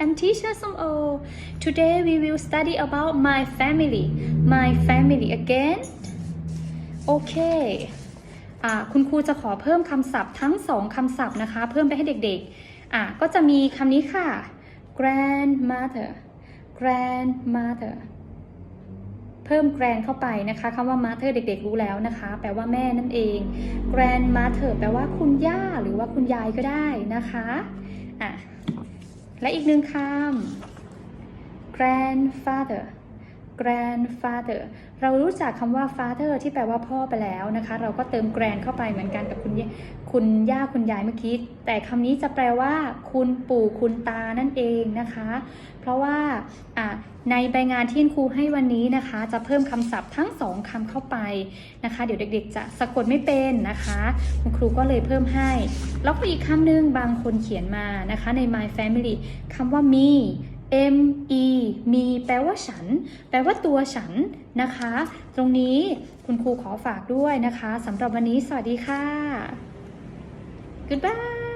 I'm teacher Som-o today we will study about my family my family again โอเคอ่าคุณครูจะขอเพิ่มคำศัพท์ทั้งสองคำศัพท์นะคะ เพิ่มไปให้เด็กๆอ่าก็จะมีคำนี้ค่ะ grandmother grandmother เพิ่ม grand เข้าไปนะคะคำว่า mother เด็กๆรู้แล้วนะคะ แปลว่าแม่นั่นเอง grandmother แปลว่าคุณย่าหรือว่าคุณยายก็ได้นะคะอะ และอีกหนึ่งคำ grandfather grandfather เรารู้จักคำว่า father ที่แปลว่าพ่อไปแล้วนะคะ เราก็เติม grand เข้าไปเหมือนกันกับคุณย่าคุณย่าคุณยายเมื่อกี้ แต่คำนี้จะแปลว่า คุณปู่คุณตานั่นเองนะคะ เพราะว่าในใบงานที่คุณครูให้วันนี้นะคะ จะเพิ่มคำศัพท์ทั้งสองคำเข้าไปนะคะ เดี๋ยวเด็ก ๆ จะสะกดไม่เป็นนะคะคุณครูก็เลยเพิ่มให้ แล้วก็อีกคำหนึ่งบางคนเขียนมานะคะใน my family คำว่า me M E มีแปลว่าฉัน แปลว่าตัวฉันนะคะ ตรงนี้คุณครูขอฝากด้วยนะคะสำหรับวันนี้สวัสดีค่ะ goodbye